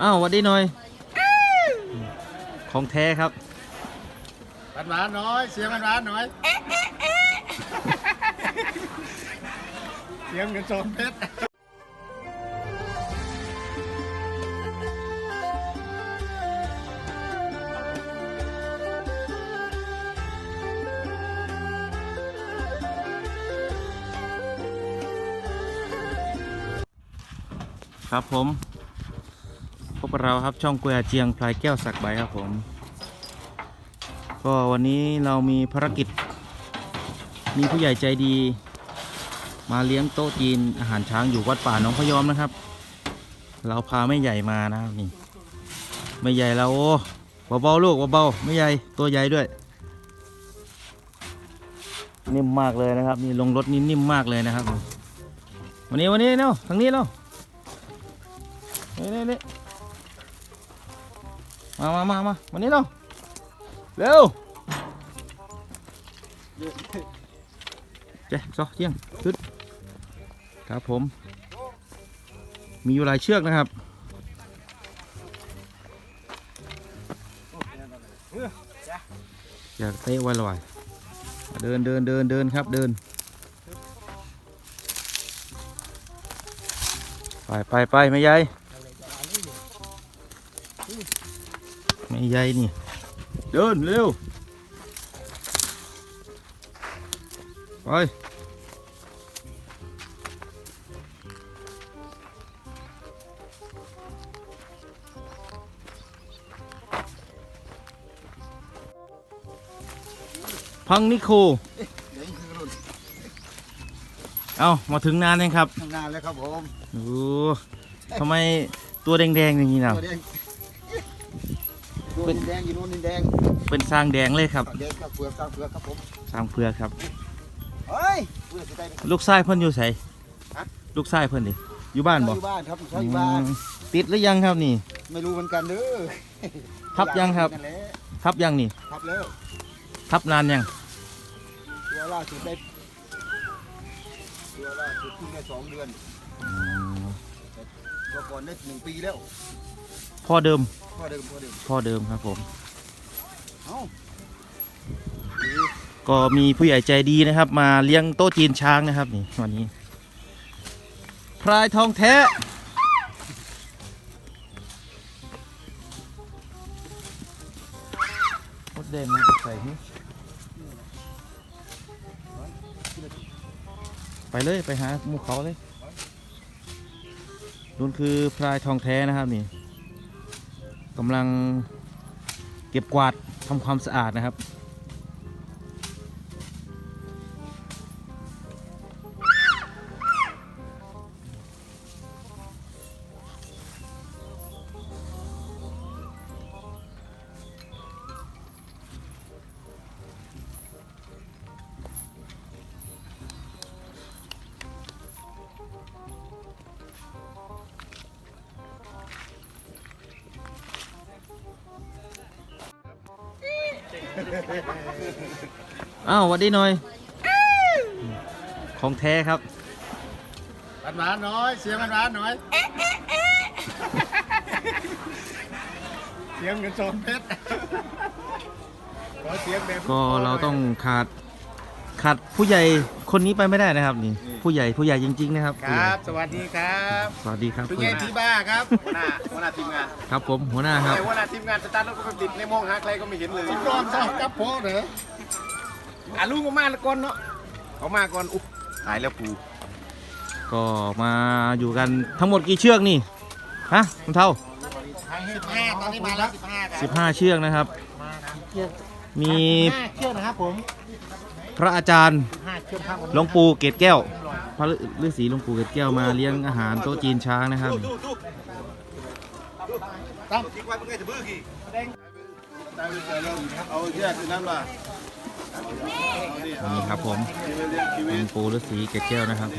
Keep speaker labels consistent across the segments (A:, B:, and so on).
A: อ้าวหวัดดีหน่อย ของแท้ครับ
B: หวานหวานๆหน้อย เสียงหวานหวานๆหน่อย เสียงเหมือนโจมเพชร
A: ครับผมพ บกับเราครับช่องกุยอาเจียงพลายแก้วสักใบครับผม ก็วันนี้เรามีภารกิจ มีผู้ใหญ่ใจดี มาเลี้ยงโต๊ะจีนอาหารช้างอยู่วัดป่าหนองพยอมนะครับ เราพาไม่ใหญ่มานะครับนี่ไม่ใหญ่เราโอ้เบาๆลูกเบาๆไม่ใหญ่ตัวใหญ่ด้วย นิ่มมากเลยนะครับนี่ลงรถนี่นิ่มมากเลยนะครับ วันนี้วันนี้เนาะทางนี้เนาะนี่นี่นี่ มามามามาวันนี้เนาะเร็วเจ๊ซอเที่ยงขึ้นครับผม มีอยู่หลายเชือกนะครับอยากเตะไว้ลอยเดินเดินเดินเดินครับเดิน ไปไปไปไม่ใหญ่ ใหญ่นี่ เดินเร็ว ไป พังนิโค เอามาถึงนานยังครับ
B: ทำงานแล้วครับผม
A: โอ้ทำไมตัวแดงๆอย่างนี้นะ
B: ตัวแดง ตัวดินแดงอยู่โน่นดินแดง
A: เป็นสร้างแดงเลยครับ
B: แดงกับเปลือกกับเปลือกครับผม
A: สร้างเพือกครับ
B: เฮ้ยเปลือกจะได้ไหม
A: ลูกชายเพิ่นอยู่ไส
B: ฮะ
A: ลูกชายเพิ่นดิอยู่บ้านบ่
B: อยู่บ้านครับอยู่บ้าน
A: อืมติดหรือยังครับนี่
B: ไม่รู้เหมือนกันเด้อ
A: ทับยังครับ
B: นั่นแหละ
A: ทับยังนี่
B: ทับแล้ว
A: ทับนานยัง
B: ตัวล่าสุดได้ตัวล่าสุดเพิ่งได้สองเดือน
A: อืม
B: ตัวก่อนได้หนึ่งปีแล้ว
A: พ่อเดิม
B: พ่อเดิมพ่อเดิม
A: พ่อเดิมครับผม
B: เอ้า
A: ก็มีผู้ใหญ่ใจดีนะครับ มาเลี้ยงโต๊ะจีนช้างนะครับนี่วันนี้ พรายทองแท้ มดแดงมันจะใส่นี่ไปเลยไปหาหมูเขาเลยนู่นคือพรายทองแท้นะครับนี่ กำลังเก็บกวาดทำความสะอาดนะครับ อ้าวหวัดดีหน่อย ของแท้ครับ
B: หวานหวานๆหน้อย เสียงหวานหวานๆหน่อย เสียงเหมือนโจมเพชรขอเสียงแบบ
A: ก็เราต้องขาดขาดผู้ใหญ่ คนนี้ไปไม่ได้นะครับนี่ผู้ใหญ่ผู้ใหญ่จริง ๆ นะครับ
B: ครับ สวัสดีครับ
A: สวัสดีครับ
B: เป็นไงที่บ้าครับหัวหน้าหัวหน้าทีมงาน
A: ครับผมหัวหน้าครับ
B: แต่หัวหน้าทีมงานสตาร์ทรถก็ไปติดในมองหาใครก็ไม่เห็นเลยที่ปลอมซะกับพ่อเหรออะลุงก็มาแล้วก่อนเนาะเขามาก่อนอุ๊บตายแล้วปู
A: ก็มาอยู่กันทั้งหมดกี่เชือกนี่ฮะคุณเท่า
B: สิบห้าตอนนี้มาแล้วสิบห้าครับ
A: 15 เชือกนะครับ มี
B: ห้าเชือกนะครับผม
A: พระอาจารย์
B: ห
A: ลวงปู่เกตแก้ว พระฤาษีหลวงปู่เกตแก้วมาเลี้ยงอาหารโต๊ะจีนช้างนะครับนี่ครับผมหลวงปู่ฤาษีเกตแก้วนะครับ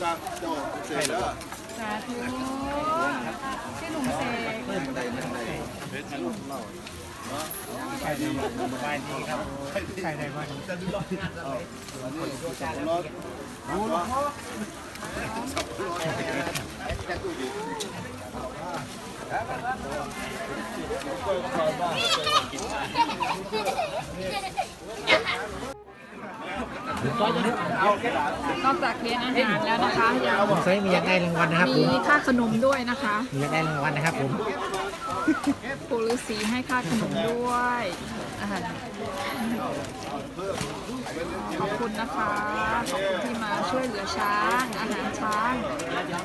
B: อ๋อนี่ไว้นี่ไว้เลี้ยงกาโจ้เสร็จแล้ว
C: สาธุพี่หนุ่มเสกน อกจากเลี้ยงอาหารแล้วนะคะยัง
D: ใช้มีอยากได้รางวัลนะครับผ
C: มี
D: ม
C: ค่าขนมด้วยนะคะ
D: มีอยากได้รางวัลนะครับผม
C: ปู่ฤาษีให้ค่าขนมด้วยอาหารขอบคุณนะคะ ขอบคุณที่มาช่วยเหลือช้าง อาหารช้าง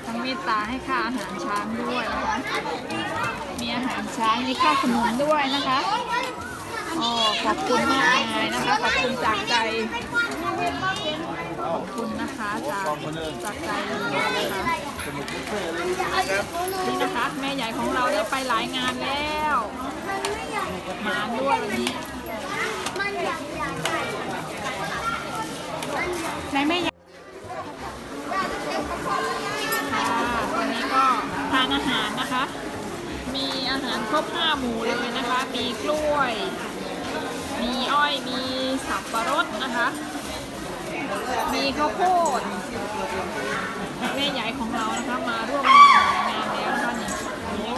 C: ทั้งเมตตาให้ค่าอาหารช้างด้วยนะคะ มีอาหารช้างมีค่าขนมด้วยนะคะอ๋อขอบคุณมากมายนะคะ ขอบคุณจากใจ ขอบคุณนะคะจากจากใจเลยนะคะนี่นะคะ แม่ใหญ่ของเราได้ไปหลายงานแล้วมาด้วยวันนี้ในแม่ใหญ่ค่ะวันนี้ก็ทานอาหารนะคะ มีอาหารครบห้าหมู่เลยนะคะ มีกล้วย มีอ้อย มีสับปะรดนะคะ ข้าวโพดแม่ใหญ่ของเรานะคะมาร่วมงานแล้วนะคะนี่โอ้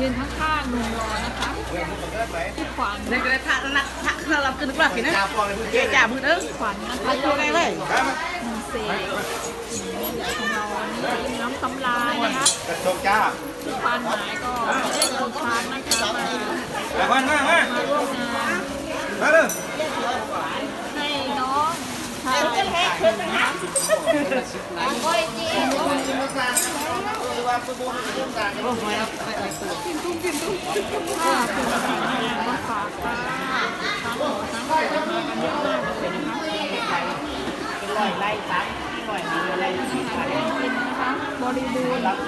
C: ยืนข้างๆหนุ่มรอนะคะพี่ขวัญ
E: nên cái thạ nó thạ nó làm cân được thì nó chả bự nữa
C: ขวัญนะคะ
E: vô đây vậy
C: หนุ่มเสกแม่ใหญ่ของเราวันนี้ยิ้มน้ำตำลายนะคะ
B: กระโชกจ้า
C: พี่ปานหมายก็ได้โกชานนะคะมา
A: มามามา
C: มาร่วมงาน
A: มาเลย
C: บริบูรณ์ครบ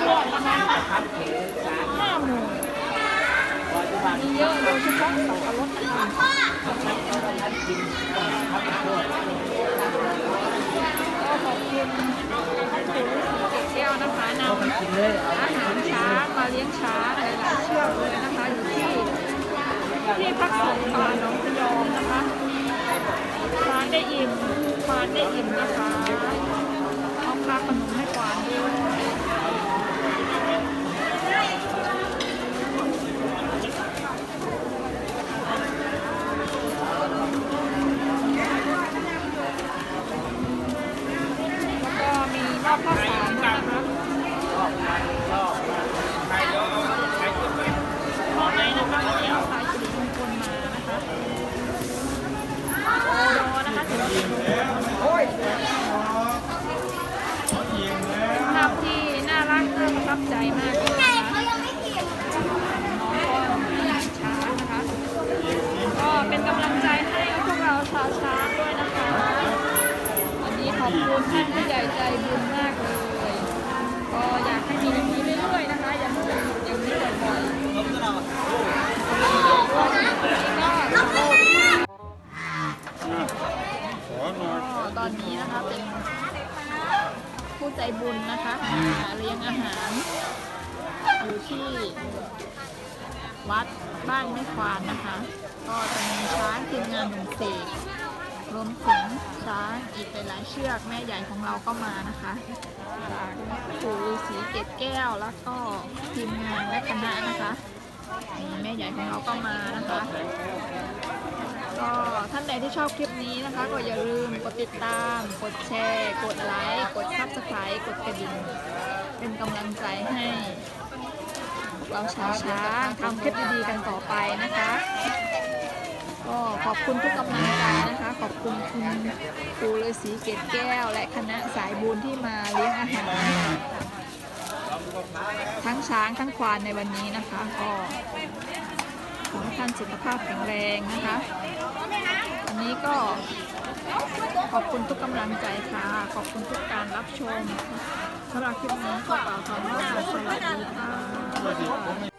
C: ถ้วนนะคะห้าหมู่มีเยอะโดยเฉพาะสับปะรดนะคะก็ขอบคุณท่านปู่ฤาษีเกศแก้วนะคะนำ อาหารช้างมาเลี้ยงช้างหลายๆเชือกเลยนะคะอยู่ที่ที่พักสงฆ์ป่าหนองพยอมนะคะทานได้อิ่มทานได้อิ่มนะคะเอาค่าขนมให้กวานด้วยแล้วก็มีมอบข้าวสารด้วยนะคะขอไหนนะคะวันนี้เอาสายสิริมงคลมานะคะโอโดนะคะสิริมงคลเป็นภาพที่น่ารักน่าประทับใจมากเลยนะคะน้องก็มีช้างนะคะ ก็เป็นกำลังใจให้พวกเราชาวช้างด้วยนะคะ วันนี้ขอบคุณท่านผู้ ใจบุญมากเลย ก็อยากให้มีอย่างนี้เรื่อยๆนะคะ อย่าให้มีอย่างนี้บ่อยๆก็ตอนนี้นะคะเป็นผู้ใจบุญนะคะมาเลี้ยงอาหาร อยู่ที่วัดบ้านแม่ควานนะคะ ก็จะมีช้างทีมงานหนุ่มเสก รวมถึงช้างอีกหลายๆเชือกแม่ใหญ่ของเราก็มานะคะจากปู่ฤาษีเกตแก้วแล้วก็ทีมงานและคณะนะคะนี่แม่ใหญ่ของเราก็มานะคะก็ท่านใดที่ชอบคลิปนี้นะคะ ก็อย่าลืมกดติดตาม กดแชร์ กดไลค์กดซับสไครต์กดกระดิ่งเป็นกำลังใจให้ เราชาวช้างทำคลิปดีๆกันต่อไปนะคะ ก็ขอบคุณทุกกำลังใจนะคะ ขอบคุณคุณครูฤาษีเกตแก้ว และคณะสายบุญที่มาเลี้ยงอาหารทั้งช้างทั้งควานในวันนี้นะคะก็ขอให้ท่านสุขภาพแข็งแรงนะคะวันนี้ก็ขอบคุณทุกกำลังใจค่ะ ขอบคุณทุกการรับชมสำหรับคลิปนี้ก็กล่าวคำว่าสวัสดีค่ะ